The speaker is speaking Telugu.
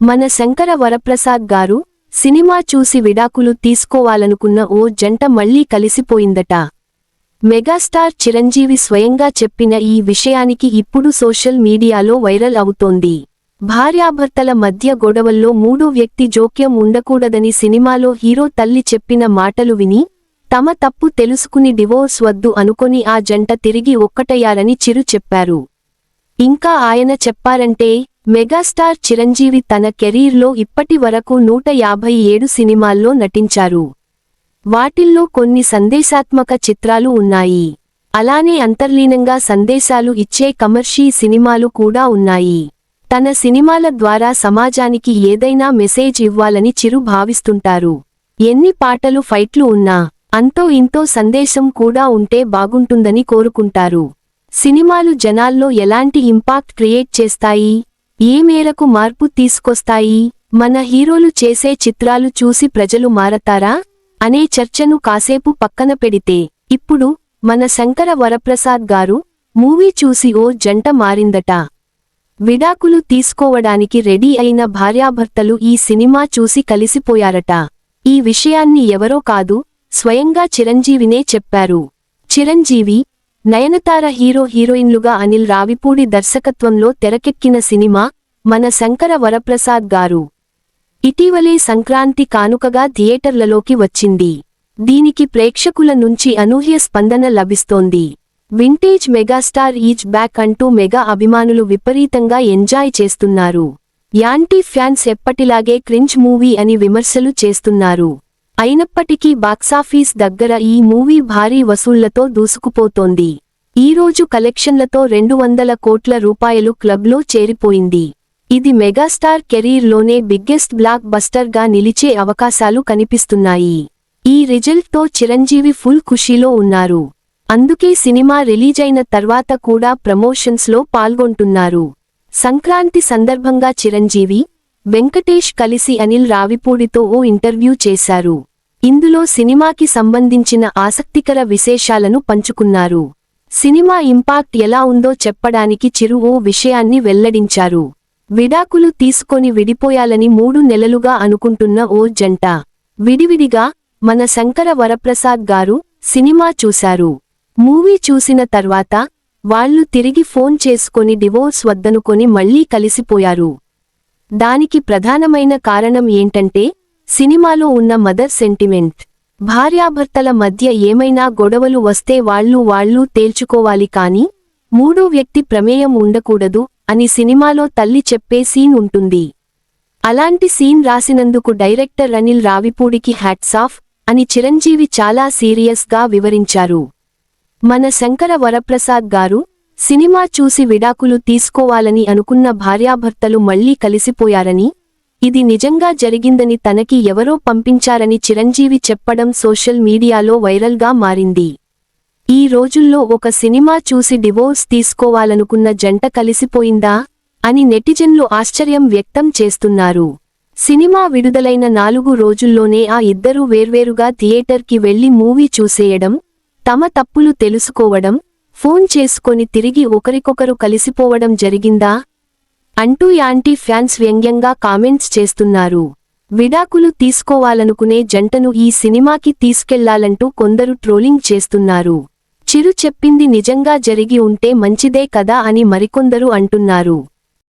మన శంకర వరప్రసాద్ గారు సినిమా చూసి విడాకులు తీసుకోవాలనుకున్న ఓ జంట మళ్ళీ కలిసిపోయిందట. మెగాస్టార్ చిరంజీవి స్వయంగా చెప్పిన ఈ విషయానికి ఇప్పుడు సోషల్ మీడియాలో వైరల్ అవుతోంది. భార్యాభర్తల మధ్య గొడవల్లో మూడో వ్యక్తి జోక్యం ఉండకూడదని సినిమాలో హీరో తల్లి చెప్పిన మాటలు విని తమ తప్పు తెలుసుకుని డివోర్స్ వద్దు అనుకొని ఆ జంట తిరిగి ఒక్కటయ్యారని చిరు చెప్పారు. ఇంకా ఆయన చెప్పారంటే మెగాస్టార్ చిరంజీవి తన కెరీర్లో ఇప్పటి వరకు నూట యాభై ఏడు సినిమాల్లో నటించారు. వాటిల్లో కొన్ని సందేశాత్మక చిత్రాలు ఉన్నాయి. అలానే అంతర్లీనంగా సందేశాలు ఇచ్చే కమర్షీ సినిమాలు కూడా ఉన్నాయి. తన సినిమాల ద్వారా సమాజానికి ఏదైనా మెసేజ్ ఇవ్వాలని చిరు భావిస్తుంటారు. ఎన్ని పాటలు ఫైట్లు ఉన్నా అంతో ఇంతో సందేశం కూడా ఉంటే బాగుంటుందని కోరుకుంటారు. సినిమాలు జనాల్లో ఎలాంటి ఇంపాక్ట్ క్రియేట్ చేస్తాయి? ఏ మేరకు మార్పు తీసుకొస్తాయి? మన హీరోలు చేసే చిత్రాలు చూసి ప్రజలు మారతారా? అనే చర్చను కాసేపు పక్కన పెడితే ఇప్పుడు మన శంకర వరప్రసాద్ గారు మూవీ చూసి ఓ జంట మారిందట. విడాకులు తీసుకోవడానికి రెడీ అయిన భార్యాభర్తలు ఈ సినిమా చూసి కలిసిపోయారట. ఈ విషయాన్ని ఎవరో కాదు స్వయంగా చిరంజీవినే చెప్పారు. చిరంజీవి నయనతార హీరో హీరోయిన్లుగా అనిల్ రావిపూడి దర్శకత్వంలో తెరకెక్కిన సినిమా మన శంకర వరప్రసాద్ గారు. ఇటీవలే సంక్రాంతి కానుకగా థియేటర్లలోకి వచ్చింది. దీనికి ప్రేక్షకుల నుంచి అనూహ్య స్పందన లభిస్తోంది. వింటేజ్ మెగాస్టార్ ఈజ్ బ్యాక్ అంటూ మెగా అభిమానులు విపరీతంగా ఎంజాయ్ చేస్తున్నారు. యాంటీ ఫ్యాన్స్ ఎప్పటిలాగే క్రింజ్ మూవీ అని విమర్శలు చేస్తున్నారు. అయినప్పటికీ బాక్సాఫీస్ దగ్గర ఈ మూవీ భారీ వసూళ్ళతో దూసుకుపోతోంది. ఈరోజు కలెక్షన్లతో రెండు వందల కోట్ల రూపాయలు క్లబ్లో చేరిపోయింది. ఇది మెగాస్టార్ కెరీర్లోనే బిగ్గెస్ట్ బ్లాక్ బస్టర్గా నిలిచే అవకాశాలు కనిపిస్తున్నాయి. ఈ రిజల్ట్తో చిరంజీవి ఫుల్ ఖుషీలో ఉన్నారు. అందుకే సినిమా రిలీజైన తర్వాత కూడా ప్రమోషన్స్లో పాల్గొంటున్నారు. సంక్రాంతి సందర్భంగా చిరంజీవి వెంకటేష్ కలిసి అనిల్ రావిపూడితో ఓ ఇంటర్వ్యూ చేశారు. ఇందులో సినిమాకి సంబంధించిన ఆసక్తికర విశేషాలను పంచుకున్నారు. సినిమా ఇంపాక్ట్ ఎలా ఉందో చెప్పడానికి చిరు ఓ విషయాన్ని వెల్లడించారు. విడాకులు తీసుకొని విడిపోయాలని మూడు నెలలుగా అనుకుంటున్న ఓ జంట. విడివిడిగా మన శంకర వరప్రసాద్ గారు సినిమా చూశారు. మూవీ చూసిన తర్వాత వాళ్ళు తిరిగి ఫోన్ చేసుకొని డివోర్స్ వద్దనుకొని మళ్ళీ కలిసిపోయారు. దానికి ప్రధానమైన కారణం ఏంటంటే సినిమాలో ఉన్న మదర్ సెంటిమెంట్. భార్యాభర్తల మధ్య ఏమైనా గొడవలు వస్తే వాళ్ళు వాళ్ళు తేల్చుకోవాలి కాని మూడో వ్యక్తి ప్రమేయం ఉండకూడదు అని సినిమాలో తల్లి చెప్పే సీన్ ఉంటుంది. అలాంటి సీన్ రాసినందుకు డైరెక్టర్ అనిల్ రావిపూడికి హ్యాట్సాఫ్ అని చిరంజీవి చాలా సీరియస్గా వివరించారు. మన శంకర వరప్రసాద్ గారు సినిమా చూసి విడాకులు తీసుకోవాలని అనుకున్న భార్యాభర్తలు మళ్ళీ కలిసిపోయారని ఇది నిజంగా జరిగిందని తనకి ఎవరో పంపించారని చిరంజీవి చెప్పడం సోషల్ మీడియాలో వైరల్గా మారింది. ఈ రోజుల్లో ఒక సినిమా చూసి డివోర్స్ తీసుకోవాలనుకున్న జంట కలిసిపోయిందా? అని నెటిజన్లు ఆశ్చర్యం వ్యక్తం చేస్తున్నారు. సినిమా విడుదలైన నాలుగు రోజుల్లోనే ఆ ఇద్దరూ వేర్వేరుగా థియేటర్కి వెళ్ళి మూవీ చూసేయడం తమ తప్పులు తెలుసుకోవడం ఫోన్ చేసుకొని తిరిగి ఒకరికొకరు కలిసిపోవడం జరిగిందా? అంటూ యాంటీ ఫ్యాన్స్ వ్యంగ్యంగా కామెంట్స్ చేస్తున్నారు. విడాకులు తీసుకోవాలనుకునే జంటను ఈ సినిమాకి తీసుకెళ్ళాలంటూ కొందరు ట్రోలింగ్ చేస్తున్నారు. చిరు చెప్పింది నిజంగా జరిగి ఉంటే మంచిదే కదా అని మరికొందరు అంటున్నారు.